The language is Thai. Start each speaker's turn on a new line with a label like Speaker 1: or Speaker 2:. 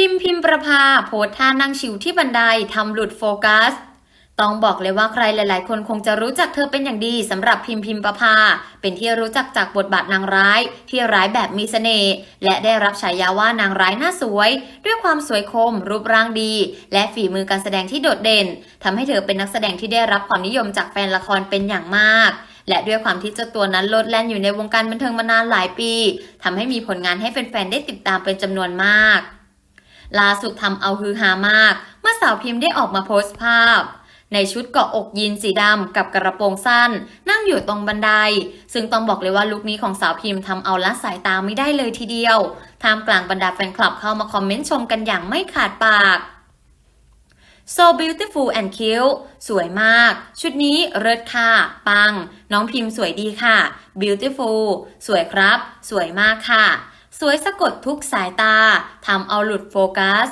Speaker 1: พิมพ์พิมพ์ประภาโพสท่านั่งชิวที่บันไดทำหลุดโฟกัส ต้องบอกเลยว่าใครหลาย ๆ คนคงจะรู้จักเธอเป็นอย่างดีสำหรับพิมพ์พิมพ์ประภา เป็นที่รู้จักจากบทบาทนางร้าย ที่ร้ายแบบมีเสน่ห์และได้รับฉายาว่านางร้ายหน้าสวย ด้วยความสวยคม รูปร่างดี และฝีมือการแสดงที่โดดเด่นทำให้เธอเป็นนักแสดงที่ได้รับความนิยมจากแฟนละครเป็นอย่างมากและด้วยความที่เจ้าตัวนั้นโลดแล่นอยู่ในวงการบันเทิงมานานหลายปีทำให้มีผลงานให้แฟนๆ ได้ติดตามเป็นจำนวนมาก ล่าสุดทำเอาฮือฮามาก เมื่อสาวพิมพ์ได้ออกมาโพสต์ภาพ ในชุดเกาะอกยีนสีดำกับกระโปรงสั้น นั่งอยู่ตรงบันได ซึ่งต้องบอกเลยว่าลุคนี้ของสาวพิมพ์ทำเอาละสายตาไม่ได้เลยทีเดียวท่ามกลางบรรดาแฟนคลับเข้ามาคอมเมนต์ชมกันอย่างไม่ขาดปาก so beautiful and cute สวยมาก ชุดนี้เลิศค่ะ ปัง น้องพิมพ์สวยดีค่ะ beautiful สวยครับ สวยมากค่ะ สวยสะกดทุกสายตาทำเอาหลุดโฟกัส